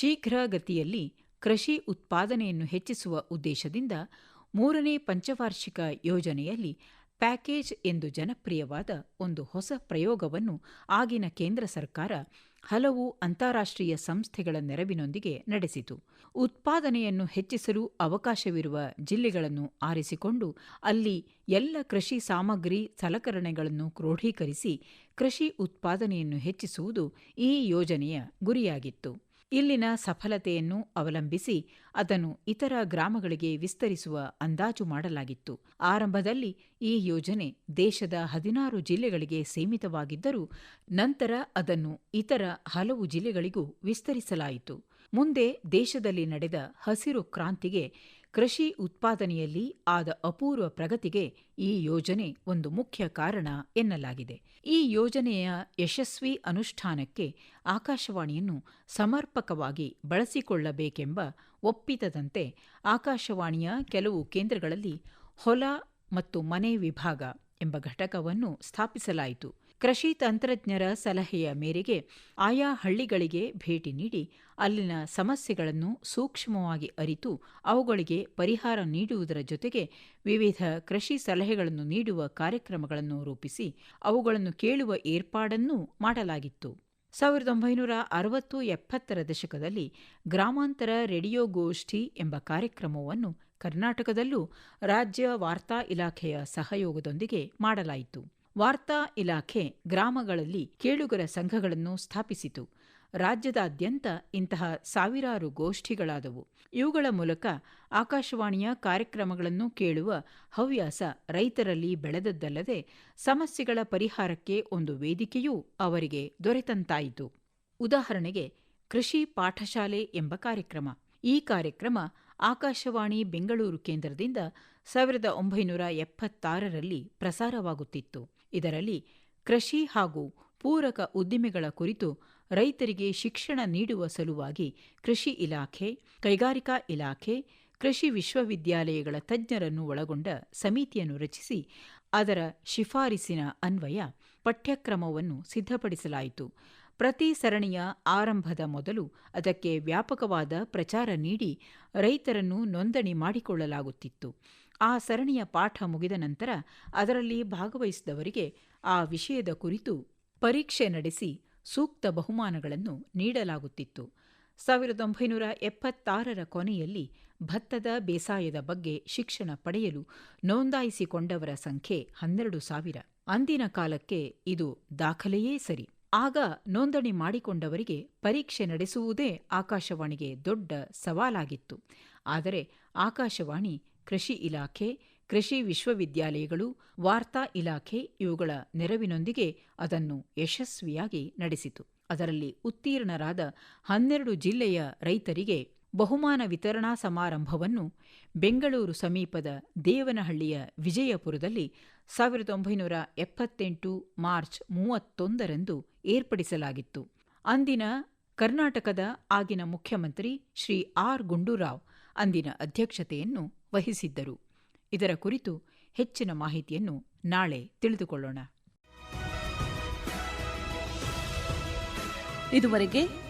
ಶೀಘ್ರಗತಿಯಲ್ಲಿ ಕೃಷಿ ಉತ್ಪಾದನೆಯನ್ನು ಹೆಚ್ಚಿಸುವ ಉದ್ದೇಶದಿಂದ ಮೂರನೇ ಪಂಚವಾರ್ಷಿಕ ಯೋಜನೆಯಲ್ಲಿ ಪ್ಯಾಕೇಜ್ ಎಂದು ಜನಪ್ರಿಯವಾದ ಒಂದು ಹೊಸ ಪ್ರಯೋಗವನ್ನು ಆಗಿನ ಕೇಂದ್ರ ಸರ್ಕಾರ ಹಲವು ಅಂತಾರಾಷ್ಟ್ರೀಯ ಸಂಸ್ಥೆಗಳ ನೆರವಿನೊಂದಿಗೆ ನಡೆಸಿತು. ಉತ್ಪಾದನೆಯನ್ನು ಹೆಚ್ಚಿಸಲು ಅವಕಾಶವಿರುವ ಜಿಲ್ಲೆಗಳನ್ನು ಆರಿಸಿಕೊಂಡು ಅಲ್ಲಿ ಎಲ್ಲ ಕೃಷಿ ಸಾಮಗ್ರಿ ಸಲಕರಣೆಗಳನ್ನು ಕ್ರೋಢೀಕರಿಸಿ ಕೃಷಿ ಉತ್ಪಾದನೆಯನ್ನು ಹೆಚ್ಚಿಸುವುದು ಈ ಯೋಜನೆಯ ಗುರಿಯಾಗಿತ್ತು. ಇಲ್ಲಿನ ಸಫಲತೆಯನ್ನು ಅವಲಂಬಿಸಿ ಅದನ್ನು ಇತರ ಗ್ರಾಮಗಳಿಗೆ ವಿಸ್ತರಿಸುವ ಅಂದಾಜು ಮಾಡಲಾಗಿತ್ತು. ಆರಂಭದಲ್ಲಿ ಈ ಯೋಜನೆ ದೇಶದ ಹದಿನಾರು ಜಿಲ್ಲೆಗಳಿಗೆ ಸೀಮಿತವಾಗಿದ್ದರೂ ನಂತರ ಅದನ್ನು ಇತರ ಹಲವು ಜಿಲ್ಲೆಗಳಿಗೂ ವಿಸ್ತರಿಸಲಾಯಿತು. ಮುಂದೆ ದೇಶದಲ್ಲಿ ನಡೆದ ಹಸಿರು ಕ್ರಾಂತಿಗೆ ಕೃಷಿ ಉತ್ಪಾದನೆಯಲ್ಲಿ ಆದ ಅಪೂರ್ವ ಪ್ರಗತಿಗೆ ಈ ಯೋಜನೆ ಒಂದು ಮುಖ್ಯ ಕಾರಣ ಎನ್ನಲಾಗಿದೆ. ಈ ಯೋಜನೆಯ ಯಶಸ್ವಿ ಅನುಷ್ಠಾನಕ್ಕೆ ಆಕಾಶವಾಣಿಯನ್ನು ಸಮರ್ಪಕವಾಗಿ ಬಳಸಿಕೊಳ್ಳಬೇಕೆಂಬ ಒಪ್ಪಿತದಂತೆ ಆಕಾಶವಾಣಿಯ ಕೆಲವು ಕೇಂದ್ರಗಳಲ್ಲಿ ಹೊಲ ಮತ್ತು ಮನೆ ವಿಭಾಗ ಎಂಬ ಘಟಕವನ್ನು ಸ್ಥಾಪಿಸಲಾಯಿತು. ಕೃಷಿ ತಂತ್ರಜ್ಞರ ಸಲಹೆಯ ಮೇರೆಗೆ ಆಯಾ ಹಳ್ಳಿಗಳಿಗೆ ಭೇಟಿ ನೀಡಿ ಅಲ್ಲಿನ ಸಮಸ್ಯೆಗಳನ್ನು ಸೂಕ್ಷ್ಮವಾಗಿ ಅರಿತು ಅವುಗಳಿಗೆ ಪರಿಹಾರ ನೀಡುವುದರ ಜೊತೆಗೆ ವಿವಿಧ ಕೃಷಿ ಸಲಹೆಗಳನ್ನು ನೀಡುವ ಕಾರ್ಯಕ್ರಮಗಳನ್ನು ರೂಪಿಸಿ ಅವುಗಳನ್ನು ಕೇಳುವ ಏರ್ಪಾಡನ್ನೂ ಮಾಡಲಾಗಿತ್ತು. ಸಾವಿರದ ಒಂಬೈನೂರ ಅರವತ್ತು ಎಪ್ಪತ್ತರ ದಶಕದಲ್ಲಿ ಗ್ರಾಮಾಂತರ ರೇಡಿಯೋ ಗೋಷ್ಠಿ ಎಂಬ ಕಾರ್ಯಕ್ರಮವನ್ನು ಕರ್ನಾಟಕದಲ್ಲೂ ರಾಜ್ಯ ವಾರ್ತಾ ಇಲಾಖೆಯ ಸಹಯೋಗದೊಂದಿಗೆ ಮಾಡಲಾಯಿತು. ವಾರ್ತಾ ಇಲಾಖೆ ಗ್ರಾಮಗಳಲ್ಲಿ ಕೇಳುಗರ ಸಂಘಗಳನ್ನು ಸ್ಥಾಪಿಸಿತು. ರಾಜ್ಯದಾದ್ಯಂತ ಇಂತಹ ಸಾವಿರಾರು ಗೋಷ್ಠಿಗಳಾದವು. ಇವುಗಳ ಮೂಲಕ ಆಕಾಶವಾಣಿಯ ಕಾರ್ಯಕ್ರಮಗಳನ್ನು ಕೇಳುವ ಹವ್ಯಾಸ ರೈತರಲ್ಲಿ ಬೆಳೆದದ್ದಲ್ಲದೆ ಸಮಸ್ಯೆಗಳ ಪರಿಹಾರಕ್ಕೆ ಒಂದು ವೇದಿಕೆಯೂ ಅವರಿಗೆ ದೊರೆತಂತಾಯಿತು. ಉದಾಹರಣೆಗೆ ಕೃಷಿ ಪಾಠಶಾಲೆ ಎಂಬ ಕಾರ್ಯಕ್ರಮ. ಈ ಕಾರ್ಯಕ್ರಮ ಆಕಾಶವಾಣಿ ಬೆಂಗಳೂರು ಕೇಂದ್ರದಿಂದ ಸಾವಿರದ ಒಂಬೈನೂರ ಎಪ್ಪತ್ತಾರರಲ್ಲಿ ಪ್ರಸಾರವಾಗುತ್ತಿತ್ತು. ಇದರಲ್ಲಿ ಕೃಷಿ ಹಾಗೂ ಪೂರಕ ಉದ್ದಿಮೆಗಳ ಕುರಿತು ರೈತರಿಗೆ ಶಿಕ್ಷಣ ನೀಡುವ ಸಲುವಾಗಿ ಕೃಷಿ ಇಲಾಖೆ, ಕೈಗಾರಿಕಾ ಇಲಾಖೆ, ಕೃಷಿ ವಿಶ್ವವಿದ್ಯಾಲಯಗಳ ತಜ್ಞರನ್ನು ಒಳಗೊಂಡ ಸಮಿತಿಯನ್ನು ರಚಿಸಿ ಅದರ ಶಿಫಾರಸಿನ ಅನ್ವಯ ಪಠ್ಯಕ್ರಮವನ್ನು ಸಿದ್ಧಪಡಿಸಲಾಯಿತು. ಪ್ರತಿ ಸರಣಿಯ ಆರಂಭದ ಮೊದಲು ಅದಕ್ಕೆ ವ್ಯಾಪಕವಾದ ಪ್ರಚಾರ ನೀಡಿ ರೈತರನ್ನು ನೋಂದಣಿ ಮಾಡಿಕೊಳ್ಳಲಾಗುತ್ತಿತ್ತು. ಆ ಸರಣಿಯ ಪಾಠ ಮುಗಿದ ನಂತರ ಅದರಲ್ಲಿ ಭಾಗವಹಿಸಿದವರಿಗೆ ಆ ವಿಷಯದ ಕುರಿತು ಪರೀಕ್ಷೆ ನಡೆಸಿ ಸೂಕ್ತ ಬಹುಮಾನಗಳನ್ನು ನೀಡಲಾಗುತ್ತಿತ್ತು. ಸಾವಿರದ ಒಂಬೈನೂರ ಎಪ್ಪತ್ತಾರರ ಕೊನೆಯಲ್ಲಿ ಭತ್ತದ ಬೇಸಾಯದ ಬಗ್ಗೆ ಶಿಕ್ಷಣ ಪಡೆಯಲು ನೋಂದಾಯಿಸಿಕೊಂಡವರ ಸಂಖ್ಯೆ ಹನ್ನೆರಡು ಸಾವಿರ. ಅಂದಿನ ಕಾಲಕ್ಕೆ ಇದು ದಾಖಲೆಯೇ ಸರಿ. ಆಗ ನೋಂದಣಿ ಮಾಡಿಕೊಂಡವರಿಗೆ ಪರೀಕ್ಷೆ ನಡೆಸುವುದೇ ಆಕಾಶವಾಣಿಗೆ ದೊಡ್ಡ ಸವಾಲಾಗಿತ್ತು. ಆದರೆ ಆಕಾಶವಾಣಿ, ಕೃಷಿ ಇಲಾಖೆ, ಕೃಷಿ ವಿಶ್ವವಿದ್ಯಾಲಯಗಳು, ವಾರ್ತಾ ಇಲಾಖೆ ಇವುಗಳ ನೆರವಿನೊಂದಿಗೆ ಅದನ್ನು ಯಶಸ್ವಿಯಾಗಿ ನಡೆಸಿತು. ಅದರಲ್ಲಿ ಉತ್ತೀರ್ಣರಾದ ಹನ್ನೆರಡು ಜಿಲ್ಲೆಯ ರೈತರಿಗೆ ಬಹುಮಾನ ವಿತರಣಾ ಸಮಾರಂಭವನ್ನು ಬೆಂಗಳೂರು ಸಮೀಪದ ದೇವನಹಳ್ಳಿಯ ವಿಜಯಪುರದಲ್ಲಿ ಸಾವಿರದ ಒಂಬೈನೂರ ಎಪ್ಪತ್ತೆಂಟು ಮಾರ್ಚ್ ಮೂವತ್ತೊಂದರಂದು ಏರ್ಪಡಿಸಲಾಗಿತ್ತು. ಅಂದಿನ ಕರ್ನಾಟಕದ ಆಗಿನ ಮುಖ್ಯಮಂತ್ರಿ ಶ್ರೀ ಆರ್ ಗುಂಡೂರಾವ್ ಅಂದಿನ ಅಧ್ಯಕ್ಷತೆಯನ್ನು ವಹಿಸಿದ್ದರು. ಇದರ ಕುರಿತು ಹೆಚ್ಚಿನ ಮಾಹಿತಿಯನ್ನು ನಾಳೆ ತಿಳಿದುಕೊಳ್ಳೋಣ. ಇದುವರೆಗೆ